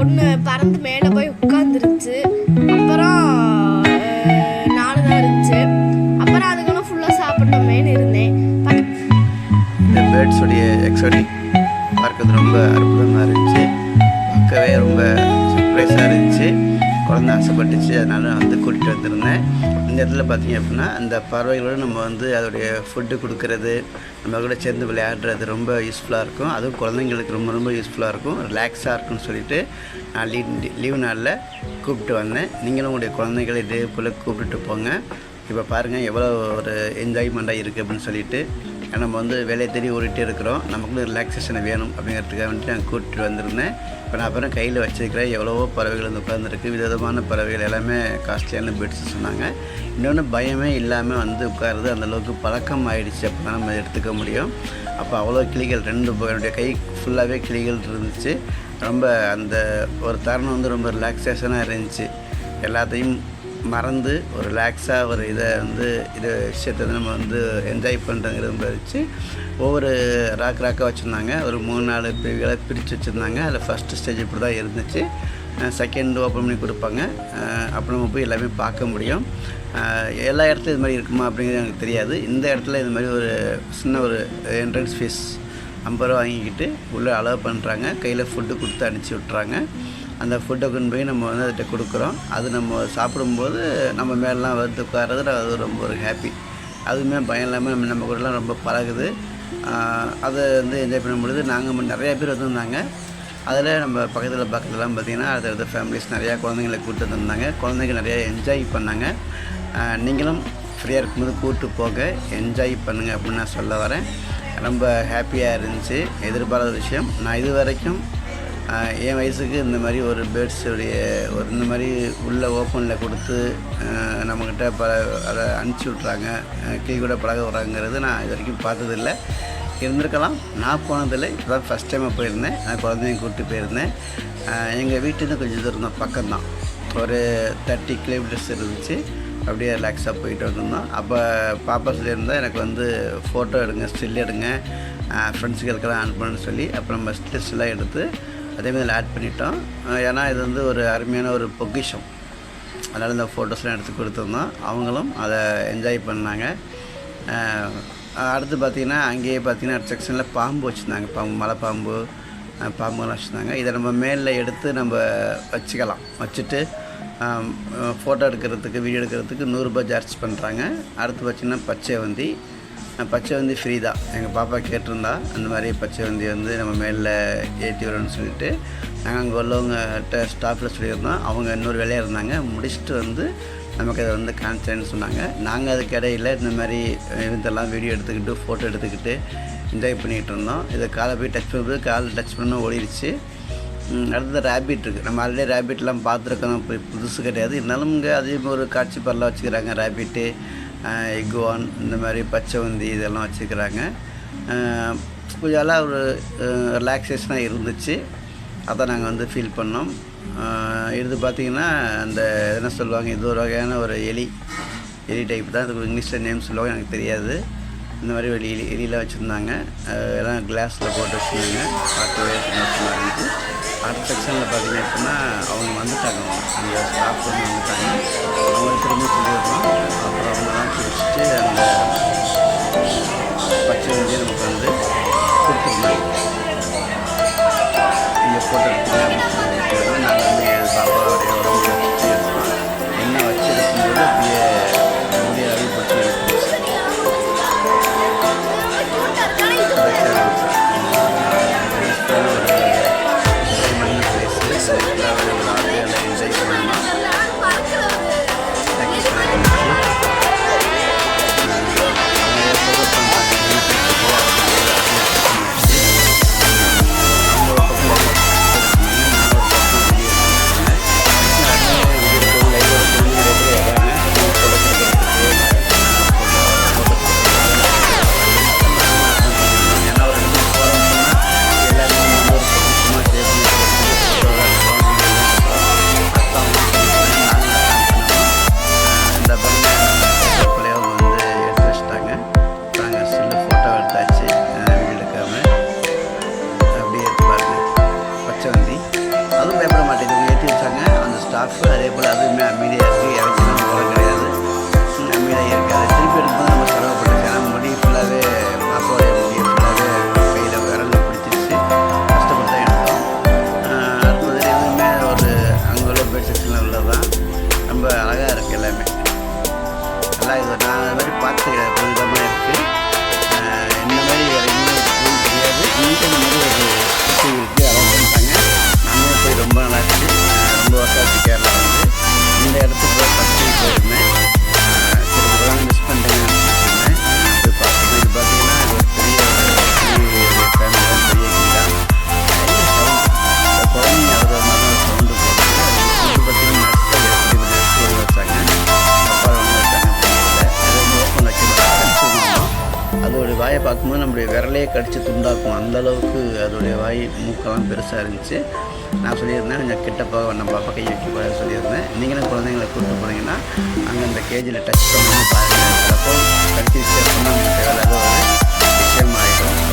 ஒன்று பறந்து மேலே போய் உட்காந்துருச்சு அப்புறம் நாலு தான் இருந்துச்சு. அப்புறம் அதுக்கெல்லாம் ஃபுல்லாக சாப்பிட்டோமேனு இருந்தேன். இந்த பேர்ட்ஸுடைய எக்ஸாட்டிக் பார்க்கறது ரொம்ப அற்புதமாக இருந்துச்சு. வரணும்னு ஆசைப்பட்டுச்சு. அதனால் நான் வந்து கூட்டிகிட்டு வந்திருந்தேன். இந்த இடத்துல பார்த்தீங்க அப்படின்னா அந்த பறவைகளோடு நம்ம வந்து அதோடைய ஃபுட்டு கொடுக்கறது நம்ம கூட சேர்ந்து விளையாடுறது ரொம்ப யூஸ்ஃபுல்லாக இருக்கும். அதுவும் குழந்தைங்களுக்கு ரொம்ப ரொம்ப யூஸ்ஃபுல்லாக இருக்கும். ரிலாக்ஸாக இருக்கும்னு சொல்லிட்டு நான் லீவ் லீவ் நாளில் கூப்பிட்டு வந்தேன். நீங்களும் உங்களுடைய குழந்தைங்களை இதே போல் கூப்பிட்டுட்டு போங்க. இப்போ பாருங்கள் எவ்வளோ ஒரு என்ஜாய்மெண்ட்டாக இருக்குது அப்படின்னு சொல்லிட்டு நம்ம வந்து வேலையை தேடி ஓடிட்டே இருக்கிறோம். நமக்கு ரிலாக்ஸேஷன் வேணும் அப்படிங்கிறதுக்காக வந்துட்டு நான் கூட்டிட்டு வந்திருந்தேன். இப்போ நான் அப்புறம் கையில் வச்சிருக்கிறேன் எவ்வளவோ பறவைகள் வந்து உட்காந்துருக்கு விதவிதமான பறவைகள் எல்லாமே காஸ்ட்லியான பெட்ஸ் சொன்னாங்க. இன்னொன்று பயமே இல்லாமல் வந்து உட்காருது அந்தளவுக்கு பழக்கம் ஆயிடுச்சு. அப்போ தான் நம்ம எடுத்துக்க முடியும். அப்போ அவ்வளோ கிளிகள் ரெண்டு என்னுடைய கை ஃபுல்லாகவே கிளிகள் இருந்துச்சு. ரொம்ப அந்த ஒரு தருணம் வந்து ரொம்ப ரிலாக்ஸேஷனாக இருந்துச்சு. எல்லாத்தையும் மறந்து ஒரு ரிலாக்ஸாக ஒரு இதை வந்து இது விஷயத்தை வந்து நம்ம வந்து என்ஜாய் பண்ணுறங்கிறது வச்சு ஒவ்வொரு ராக் ராக்காக வச்சுருந்தாங்க. ஒரு மூணு நாலு பிரிவுகளை பிரித்து வச்சுருந்தாங்க. அதில் ஃபஸ்ட்டு ஸ்டேஜ் இப்படி தான் இருந்துச்சு செகண்ட் ஓப்பன் பண்ணி கொடுப்பாங்க. அப்போ நம்ம போய் எல்லாமே பார்க்க முடியும். எல்லா இடத்துலையும் இது மாதிரி இருக்குமா அப்படிங்கிறது எனக்கு தெரியாது. இந்த இடத்துல இது மாதிரி ஒரு சின்ன ஒரு என்ட்ரன்ஸ் ஃபீஸ் ஐம்பது ரூபா வாங்கிக்கிட்டு உள்ளே அலோவ் பண்ணுறாங்க கையில் ஃபுட்டு கொடுத்து அனுப்பிச்சி விட்றாங்க அந்த ஃபுட்டை கொண்டு போய் நம்ம வந்து அதுகிட்ட கொடுக்குறோம். அது நம்ம சாப்பிடும்போது நம்ம மேலாம் வந்து உட்கார்றது அது ரொம்ப ஒரு ஹாப்பி அதுவுமே பயம் இல்லாமல் நம்ம நம்ம கூடலாம் ரொம்ப பழகுது. அதை வந்து என்ஜாய் பண்ண பொழுது நாங்கள் நிறையா பேர் வந்திருந்தாங்க. அதில் நம்ம பக்கத்தில் பக்கத்துலலாம் பார்த்திங்கன்னா அடுத்தடுத்த ஃபேமிலிஸ் நிறையா குழந்தைங்களை கூப்பிட்டு வந்திருந்தாங்க. குழந்தைங்க நிறையா என்ஜாய் பண்ணாங்க. நீங்களும் ஃப்ரீயாக இருக்கும்போது கூப்பிட்டு போக என்ஜாய் பண்ணுங்கள் அப்படின்னு நான் சொல்ல வரேன். ரொம்ப ஹாப்பியாக இருந்துச்சு. எதிர்பாராத விஷயம். நான் இது வரைக்கும் என் வயசுக்கு இந்த மாதிரி ஒரு பேர்ட்ஸுடைய ஒரு இந்த மாதிரி உள்ளே ஓப்பனில் கொடுத்து நம்மக்கிட்ட ப அதை அனுப்பிச்சி விட்றாங்க கீ கூட பழக வராங்கிறது நான் இது வரைக்கும் பார்த்ததில்ல. இருந்திருக்கலாம். நான் போனதில்லை. இப்போ தான் ஃபஸ்ட் டைமாக போயிருந்தேன். நான் குழந்தையும் கூப்பிட்டு போயிருந்தேன். எங்கள் வீட்டிலேருந்து கொஞ்சம் தூரம் தான் பக்கம்தான். ஒரு தேர்ட்டி கிலோமீட்டர்ஸ் இருந்துச்சு. அப்படியே ரிலாக்ஸாக போயிட்டு வந்திருந்தோம். அப்போ பாப்பா சொல்லியிருந்தால் எனக்கு வந்து ஃபோட்டோ எடுங்க ஸ்டில் எடுங்க. ஃப்ரெண்ட்ஸுகளுக்கெல்லாம் அனுப்பணும்னு சொல்லி அப்புறம் நம்ம ஸ்டில்ஸ்லாம் எடுத்து அதே மாதிரி ஆட் பண்ணிட்டோம். ஏன்னா இது வந்து ஒரு அருமையான ஒரு பொக்கிஷம். அதனால் இந்த ஃபோட்டோஸ்லாம் எடுத்து கொடுத்துருந்தோம். அவங்களும் அதை என்ஜாய் பண்ணாங்க. அடுத்து பார்த்திங்கன்னா அங்கேயே பார்த்திங்கன்னா செக்ஷனில் பாம்பு வச்சுருந்தாங்க. பாம்பு மலை பாம்பு பாம்புலாம் வச்சுருந்தாங்க. இதை நம்ம மேலே எடுத்து நம்ம வச்சுக்கலாம். வச்சுட்டு ஃபோட்டோ எடுக்கிறதுக்கு வீடியோ எடுக்கிறதுக்கு நூறுரூபா சார்ஜ் பண்ணுறாங்க அடுத்து பார்த்திங்கன்னா பச்சை வந்தி பச்சை வந்தி ஃப்ரீ தான். எங்கள் பாப்பா கேட்டிருந்தா அந்த மாதிரி பச்சை வந்தி வந்து நம்ம மேலில் ஏற்றி விடணும்னு சொல்லிட்டு நாங்கள் அங்கே உள்ளவங்ககிட்ட ஸ்டாஃபில் சொல்லியிருந்தோம். அவங்க இன்னொரு வேலையாக இருந்தாங்க. முடிச்சுட்டு வந்து நமக்கு அதை வந்து காமிச்சேன்னு சொன்னாங்க. நாங்கள் அதுக்கு இடையில இந்த மாதிரி இதெல்லாம் வீடியோ எடுத்துக்கிட்டு ஃபோட்டோ எடுத்துக்கிட்டு என்ஜாய் பண்ணிகிட்டு இருந்தோம். இதை காலை போய் டச் பண்ணும்போது காலை டச் பண்ண ஓடிடுச்சு அடுத்தது ரேபிட் இருக்குது நம்ம ஆல்ரெடி ரேபிட்லாம் பார்த்துருக்கோம். இப்போ புதுசு கிடையாது. இருந்தாலும் இங்கே அதே மாதிரி ஒரு காட்சி பரலாம் வச்சுக்கிறாங்க ரேபிட்டு எக்குவான் இந்த மாதிரி பச்சைவந்தி இதெல்லாம் வச்சுக்கிறாங்க. கொஞ்சம் எல்லாம் ஒரு ரிலாக்ஸேஷனாக இருந்துச்சு. அதை நாங்கள் வந்து ஃபீல் பண்ணோம். இது பார்த்திங்கன்னா அந்த என்ன சொல்லுவாங்க இது ஒரு வகையான ஒரு எலி. எலி டைப் தான். அதுக்கு இங்கிலீஷில் நேம் சொல்லுவாங்க எனக்கு தெரியாது. இந்த மாதிரி ஒரு எலி எலியெலாம் வச்சுருந்தாங்க. எல்லாம் கிளாஸில் போட்டு வச்சுருந்தாங்க பார்க்கவே சந்தோஷமாக இருந்துச்சு. அடுத்த செக்ஷனில் பார்த்தீங்க அப்படின்னா அவங்க வந்துட்டாங்க. அந்த ஸ்டாஃப் வந்து வந்துட்டாங்க. அவங்க திரும்பி சொல்லிடுறோம். அப்புறம் அவங்கலாம் பிடிச்சிட்டு அந்த பச்சை வண்டியை நமக்கு வந்து கொடுத்துருந்தாங்க இங்கே ஃபோட்டோ நாங்கள் வந்து என் ரொம்ப அழகாக இருக்குது எல்லாமே. நல்லா இது நான் அது மாதிரி பார்த்து புனிதமாக இருக்குது இந்த மாதிரி வேறு எங்கேயும் தெரியாது இங்கே மாதிரி ஒரு விஷயம் இருக்குது அலோவ் பண்ணிட்டாங்க நாங்களும் போய் ரொம்ப நல்லா இருக்குது ரொம்ப வருஷம் கேரளா வந்து இந்த இடத்துக்கு ஃபஸ்ட்டு போயிருந்தேன். பார்க்கும்போது நம்முடைய விரலையே கடித்து துண்டாக்கும். அந்தளவுக்கு அதோடைய வாய் மூக்கெல்லாம் பெருசாக இருந்துச்சு. நான் சொல்லியிருந்தேன் கொஞ்சம் கிட்ட போக நம்ம பாப்பா கை வைக்க சொல்லியிருந்தேன். நீங்களும் குழந்தைங்களை கூப்பிட்டு போனீங்கன்னா அங்கே அந்த கேஜியில் டச் பண்ணி பாருங்கள் சிலப்போ கடிச்சு பண்ணால் தேவையில்லாத ஒரு விஷயம் ஆகிடும்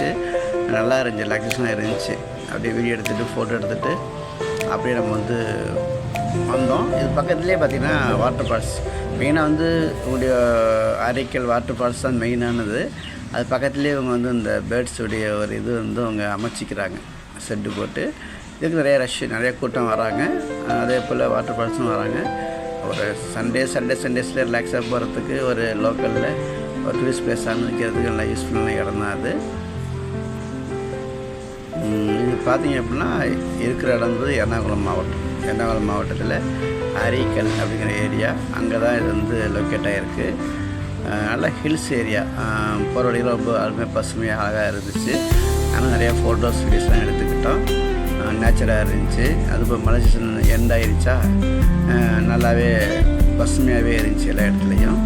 இருந்துச்சு. நல்லா இருந்துச்சு ரிலாக்ஸேஷனாக இருந்துச்சு. அப்படியே வீடியோ எடுத்துகிட்டு ஃபோட்டோ எடுத்துகிட்டு அப்படியே நம்ம வந்து வந்தோம். இது பக்கத்துலேயே பார்த்திங்கன்னா வாட்டர் ஃபால்ஸ் மெயினாக வந்து உங்களுடைய அரைக்கல் வாட்டர் ஃபால்ஸ் தான் மெயினானது அது பக்கத்துலேயே இவங்க வந்து இந்த பேர்ட்ஸுடைய ஒரு இது வந்து அவங்க அமைச்சிக்கிறாங்க. செட்டு போட்டு. இதுக்கு நிறைய ரஷ் நிறைய கூட்டம் வராங்க. அதே போல் வாட்டர் ஃபால்ஸும் வராங்க. ஒரு சண்டே சண்டே சண்டேஸில் ரிலாக்ஸாக போகிறதுக்கு ஒரு லோக்கலில் ஒரு டூரிஸ்ட் ப்ளேஸ் அனுமதிக்கிறதுக்கு நல்லா யூஸ்ஃபுல்லான இடம் தான் அது. பார்த்தீங்க அப்படின்னா இருக்கிற இடம் வந்து எர்ணாகுளம் மாவட்டம். எர்ணாகுளம் மாவட்டத்தில் அரிக்கல் அப்படிங்கிற ஏரியா அங்கே தான் இது வந்து லொக்கேட் ஆகிருக்கு நல்ல ஹில்ஸ் ஏரியா போகிற வழியில் ரொம்ப அருமையாக பசுமையாக அழகாக இருந்துச்சு. ஆனால் நிறையா ஃபோட்டோஸ் வீடியோஸ்லாம் எடுத்துக்கிட்டோம். நேச்சராக இருந்துச்சு. அது இப்போ மழை சீசன் எண்ட் ஆயிருச்சா? நல்லாவே பசுமையாகவே இருந்துச்சு எல்லா இடத்துலையும்.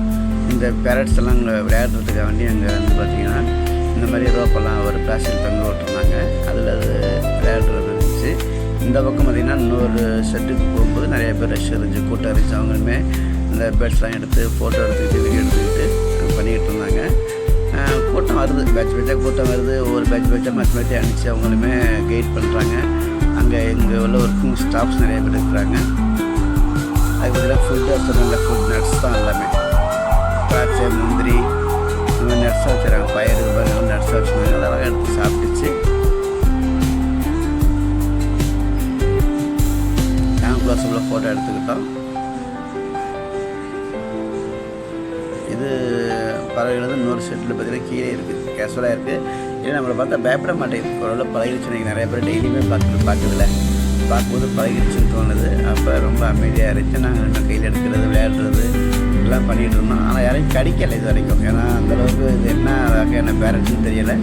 இந்த பேரட்ஸ் எல்லாம் அங்கே விளையாடுறதுக்காக வேண்டி அங்கே வந்து பார்த்திங்கன்னா இந்த மாதிரி ரோப்பெல்லாம் ஒரு பிளாஸ்டிக் தொங்க விட்டுருந்தாங்க அதில் அது விளையாடுறது இருந்துச்சு. இந்த பக்கம் பார்த்திங்கன்னா இன்னொரு செட்டுக்கு போகும்போது நிறைய பேர் ரஷ் இருந்துச்சு கூட்டம் இருந்துச்சு. அவங்களுமே அந்த பேட்ஸ்லாம் எடுத்து ஃபோட்டோ எடுத்துக்கிட்டு வீடியோ எடுத்துக்கிட்டு பண்ணிக்கிட்டு இருந்தாங்க. கூட்டம் வருது. பேட்ச் பேட்சாக கூட்டம் வருது. ஒவ்வொரு பேட்ச் பேட்சாக மாற்றி மாற்றி அனுப்பிச்சு அவங்களுமே கைட் பண்ணுறாங்க அங்கே இங்கே உள்ள ஒர்க்கிங் ஸ்டாஃப்ஸ் நிறைய பேர் இருக்கிறாங்க. அதுக்கு பதிலாக ஃபுட்டு நல்ல ஃபுட் நட்ஸ் தான் எல்லாமே. திராட்சை முந்திரி இந்த மாதிரி நட்ஸாக வச்சுருக்காங்க. பயிர் நட்ஸ் நட்ஸாக வச்சுருந்தாங்க அதெல்லாம் எடுத்து சாப்பிட்டுச்சு. நாங்கள் ஃபோட்டோ எடுத்துக்கிட்டோம். இது பறவைகள் வந்து இன்னொரு செட்டில் பார்த்தீங்கன்னா கீழே இருக்குது கேஷுவலாக இருக்குது இல்லை நம்மளை பார்த்தா பயப்பட மாட்டேங்குது. ஓரளவு பழகிடுச்சு எனக்கு நிறைய பேர் டெய்லியுமே பார்க்குறது பார்க்குறதில்ல. பார்க்கும்போது பழகிடுச்சுன்னு தோணுது. அப்போ ரொம்ப அமைதியாக இருந்துச்சு நாங்கள் இன்னும் கையில் எடுக்கிறது விளையாடுறது எல்லாம் பண்ணிகிட்டு இருந்தோம். ஆனால் யாரையும் கடிக்கலை இது வரைக்கும். ஏன்னா அந்தளவுக்கு இது என்ன வகையான பேரண்ட்ஸ்னு தெரியலை.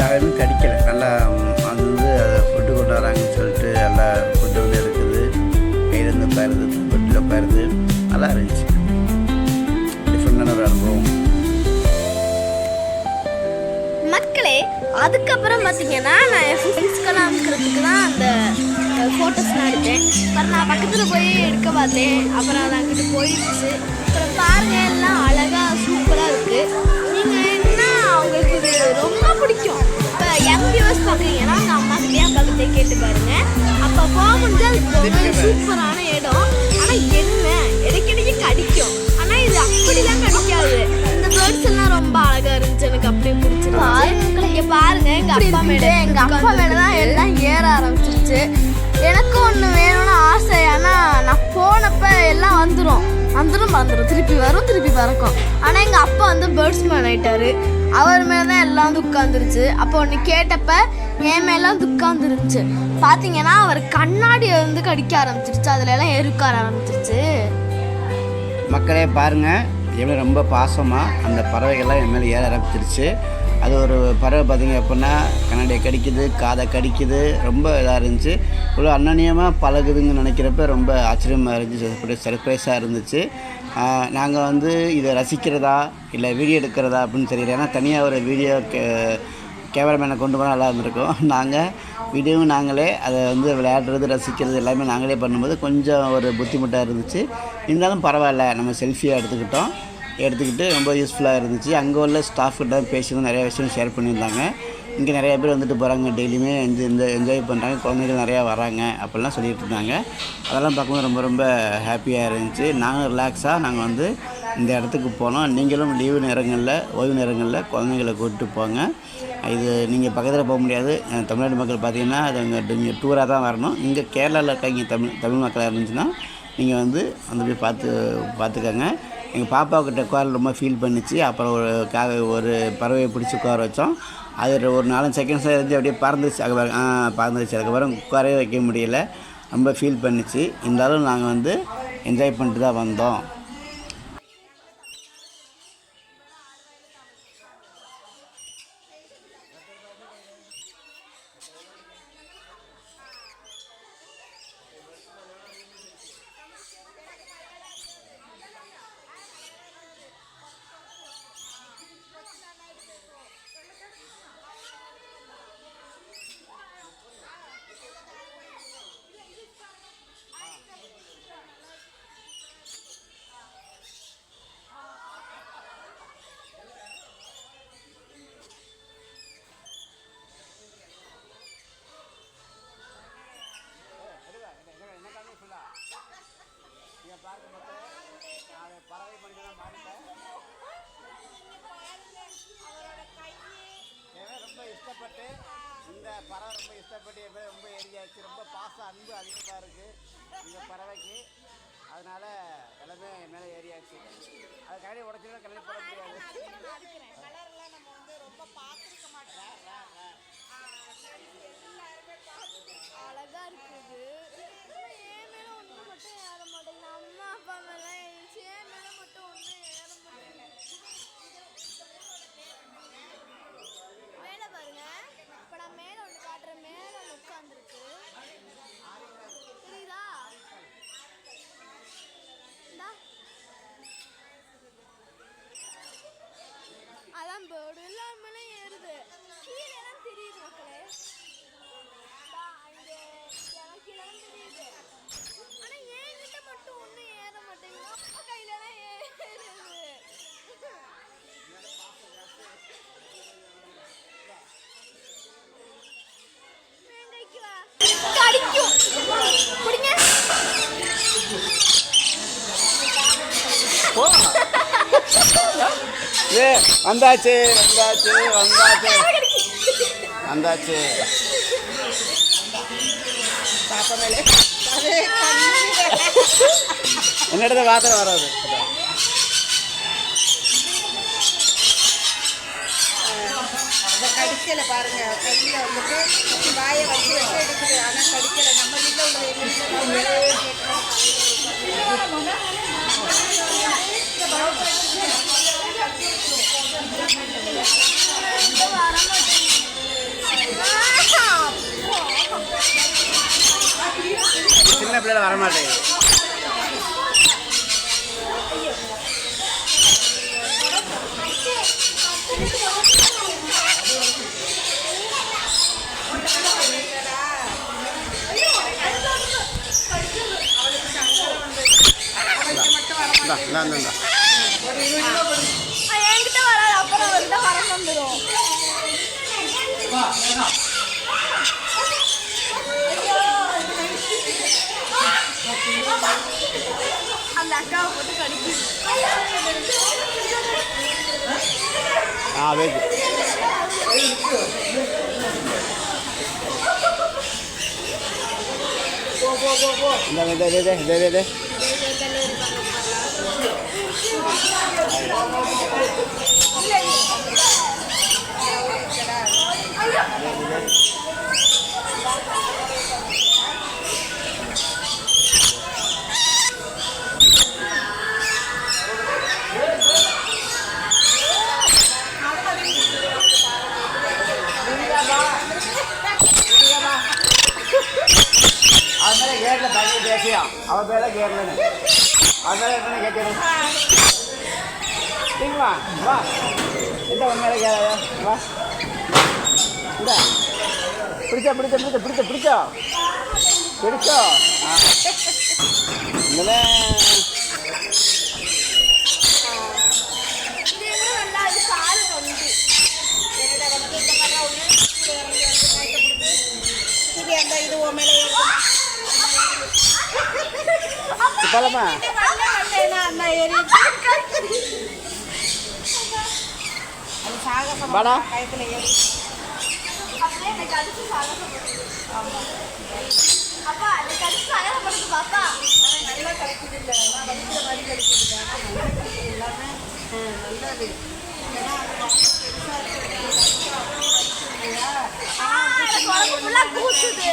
யாருமே கடிக்கலை. நல்லா கையிலேருந்து பயிறுது ஃபுட்டில் நல்லா இருந்துச்சு. டிஃப்ரெண்டான ஒரு அனுபவம். மக்களே அதுக்கப்புறம் பார்த்தீங்கன்னா நான் என் ஃப்ரெண்ட்ஸ்க்கெல்லாம் அனுப்புறதுக்கு தான் அந்த ஃபோட்டோஸ்லாம் எடுத்தேன். அப்புறம் நான் பக்கத்தில் போய் எடுக்க பார்த்தேன். அப்புறம் அது அங்கிட்டு போயிடுச்சு. அப்புறம் பாருங்க எல்லாம் அழகாக சூப்பராக இருக்குது நீங்கள் என்ன அவங்களுக்கு ரொம்ப பிடிக்கும். இப்போ எம்பிஎஸ் பார்க்குறீங்கன்னா அவங்க அம்மா கிட்டே அப்பா கிட்டே பாருங்க. அப்போ போக முடிஞ்சால் ரொம்ப சூப்பரான இடம். ஆனால் என்ன? இடைக்கிடைக்கு கடிக்கும். ஆனால் இது அப்படிலாம் கடிக்காது. இந்த பேர்ட்ஸ் எல்லாம் ரொம்ப அழகா இருந்துச்சு. எனக்கு அப்படியே பிடிச்சிருந்துச்சு. இங்க பாருங்க. எங்க அப்பா மேல எங்க அப்பா தான் சேர ஏற ஆரம்பிச்சிருச்சு. எனக்கு ஒன்று வேணும்னு ஆசை. ஆனால் நான் போனப்ப எல்லாம் வந்துடும் வந்துடும் வந்துடும் திருப்பி வரும் திருப்பி பறக்கும். ஆனால் எங்கள் அப்பா வந்து பேர்ட்ஸ்மேன் ஆயிட்டாரு. அவர் மேலே தான் எல்லாம் வந்து உட்காந்துருச்சு அப்போ ஒன்று கேட்டப்ப என் மேல வந்து உட்காந்துருந்துச்சு பார்த்தீங்கன்னா அவர் கண்ணாடியை வந்து கடிக்க ஆரம்பிச்சிருச்சு. அதில் எல்லாம் எருக்க ஆரம்பிச்சிருச்சு. மக்களே பாருங்கள் எவ்வளோ ரொம்ப பாசமாக அந்த பறவைகள்லாம் என் மேலே ஏற ஆரம்பிச்சிருச்சு. அது ஒரு பறவை பார்த்திங்க அப்படின்னா கண்ணாடியை கடிக்குது காதை கடிக்குது ரொம்ப இதாக இருந்துச்சு. இவ்வளோ அன்னநியமாக பழகுதுன்னு நினைக்கிறப்ப ரொம்ப ஆச்சரியமாக இருந்துச்சு. சர்ப்ரைஸாக இருந்துச்சு. நாங்கள் வந்து இதை ரசிக்கிறதா இல்லை வீடியோ எடுக்கிறதா அப்படின்னு தெரியல. ஏன்னா தனியாக ஒரு வீடியோ கே கேமராமேனை கொண்டு போனால் நல்லா இருந்திருக்கும். நாங்கள் வீடியோவும் நாங்களே அதை வந்து விளையாடுறது ரசிக்கிறது எல்லாமே நாங்களே பண்ணும்போது கொஞ்சம் ஒரு புத்திமுட்டாக இருந்துச்சு. இருந்தாலும் பரவாயில்ல நம்ம செல்ஃபியாக எடுத்துக்கிட்டோம். எடுத்துக்கிட்டு ரொம்ப யூஸ்ஃபுல்லாக இருந்துச்சு. அங்கே உள்ள ஸ்டாஃப்கிட்ட கிட்ட நிறையா நிறைய விஷயம் ஷேர் பண்ணியிருந்தாங்க. இங்கே நிறையா பேர் வந்துட்டு போகிறாங்க டெய்லியுமே இந்த இந்த என்ஜாய் பண்ணுறாங்க குழந்தைகள் நிறையா வராங்க அப்படிலாம் சொல்லிட்டு இருந்தாங்க. அதெல்லாம் பார்க்கும்போது ரொம்ப ரொம்ப ஹாப்பியாக இருந்துச்சு. நாங்கள் ரிலாக்ஸாக நாங்கள் வந்து இந்த இடத்துக்கு போனோம். நீங்களும் லீவு நேரங்களில் ஓய்வு நேரங்களில் குழந்தைங்களை கூப்பிட்டு போங்க. இது நீங்கள் பக்கத்தில் போக முடியாது. தமிழ்நாடு மக்கள் பார்த்தீங்கன்னா அது அங்கே நீங்கள் டூராக தான் வரணும். இங்கே கேரளாவில் இருக்காங்க தமிழ் தமிழ் மக்களாக இருந்துச்சுன்னா நீங்கள் வந்து வந்து போய் பார்த்து பார்த்துக்கோங்க. எங்கள் பாப்பாக்கிட்ட குரல் ரொம்ப ஃபீல் பண்ணிச்சு. அப்புறம் ஒரு காக ஒரு பறவையை பிடிச்சி உட்கார வச்சோம். அது ஒரு நாலஞ்சு செகண்ட்ஸாக இருந்து அப்படியே பறந்துச்சு அதுக்கப்புறம் ஆ பறந்துச்சு அதுக்கப்புறம் குறைய வைக்க முடியல. ரொம்ப ஃபீல் பண்ணிச்சு. இருந்தாலும் நாங்கள் வந்து என்ஜாய் பண்ணிட்டு தான் வந்தோம். ரொம்ப இஷ்டப்பட்டு இந்த பறவை ரொம்ப இஷ்டப்பட்டு என் ரொம்ப ஏறியாச்சு ரொம்ப பாசம் அன்பு அதிகமாக இருக்குது இந்த பறவைக்கு. அதனால் எல்லாமே என் மேலே ஏறியாச்சு அது கடையை உடச்சினா கல்யாணம் போட முடியாது. அழகா இருக்குது. என் மேல ஒண்ணு மட்டும் ஏற மாட்டேங்குது அம்மா அப்பா மேலே ஏன் மேலே மட்டும் ஒண்ணு ஏற மாட்டேங்குது மேல பாருங்க இப்ப நான் மேல ஒண்ணு காட்டுறேன் வந்திருக்கு புரியுதா? அதான் பேர்டு இல்லாம ஏறுது கீழே எல்லாம் தெரியுது மக்களே இந்தா, இங்க எனக்கு கீழே எல்லாம் தெரியுது ஆனா என்கிட்ட மட்டும் ஒண்ணும் ஏற மாட்டேங்குது அப்பா கையில எல்லாம் ஏறுது என் கைக்கு வா. கடிக்கும் பிடிங்க ஏ வந்தாச்சு வந்தாச்சு வந்தாச்சு. வந்தாச்சு. என்னிடத்த வாத்திரம் வராது. அந்த பாருங்க கையில வந்துட்டு வாயை வச்சு வச்சு எடுக்குது ஆனா கடிக்கல நம்ம வீட்டில் உள்ள இந்தா, இந்தா, இந்தா. என்கிட்ட வராது அப்புறம் வந்தா வர வந்துடும் அந்த அக்காவை போட்டு கடிக்குது ஆ வெயிட் இந்த இந்த இந்த இந்த இந்த இந்த கேள வா இந்த பிடிச்சா பிடிச்ச பிடிச்ச பிடிச்ச பிடிச்சா பிடிச்சோ ஆ இங்கே இது எங்க நல்லா இது கால் வந்து என்னடா வந்து இந்த மாதிரி ஒண்ணு கீழே இறங்கி வந்து கையில கொடுத்து இது அந்த இது உன் மேல ஏறுது. போலாமா வரல, வரலைன்னா அண்ணா ஏறி அது சாகசம் வாடா. கயத்துல ஏறி அப்படியே எனக்கு அடிச்சு சாகசப்படுது அப்பா எனக்கு அடிச்சு சாகசப்படுது பாப்பா ஆனா நல்லா கிடைக்குது இல்லை ஆனால் வலிக்கிற மாதிரி கிடைக்குது ஆனால் நல்லா கிடைக்குது எல்லாமே ஆ, நல்லது ஏன்னா அது பார்க்க பெருசா இருக்கு. கடிச்சா அப்படியே வலிக்கும் இல்லையா? ஆ, வாடா. உடம்பு ஃபுல்லா கூசுது.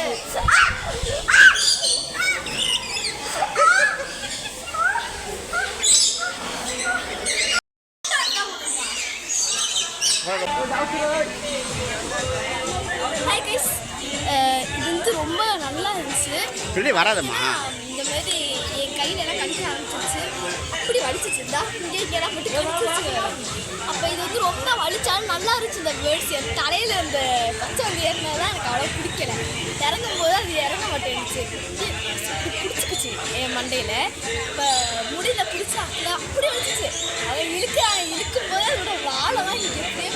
மாதிரி வராதம்மா. இந்த மாதிரி என் கையில எல்லாம் கடிக்க ஆரம்பிச்சிருச்சு. அப்படி வலிச்சிச்சு. இந்தா இங்கே இங்கெல்லாம் மட்டும் அப்போ இது வந்து ரொம்ப வலிச்சாலும் நல்லா இருந்துச்சு இந்த வேர்ட்ஸ் என் தலையில் அந்த பச்சை வந்து ஏறினதான் எனக்கு அவ்வளோ பிடிக்கல. இறங்கும் போது அது இறங்க மாட்டேன்ச்சு பிடிச்சிக்கிச்சு என் மண்டையில். இப்போ முடியல பிடிச்சா அப்படி வலிச்சிச்சு. அதை இழுக்க இழுக்கும் போது அதோட வாழை தான் எனக்கு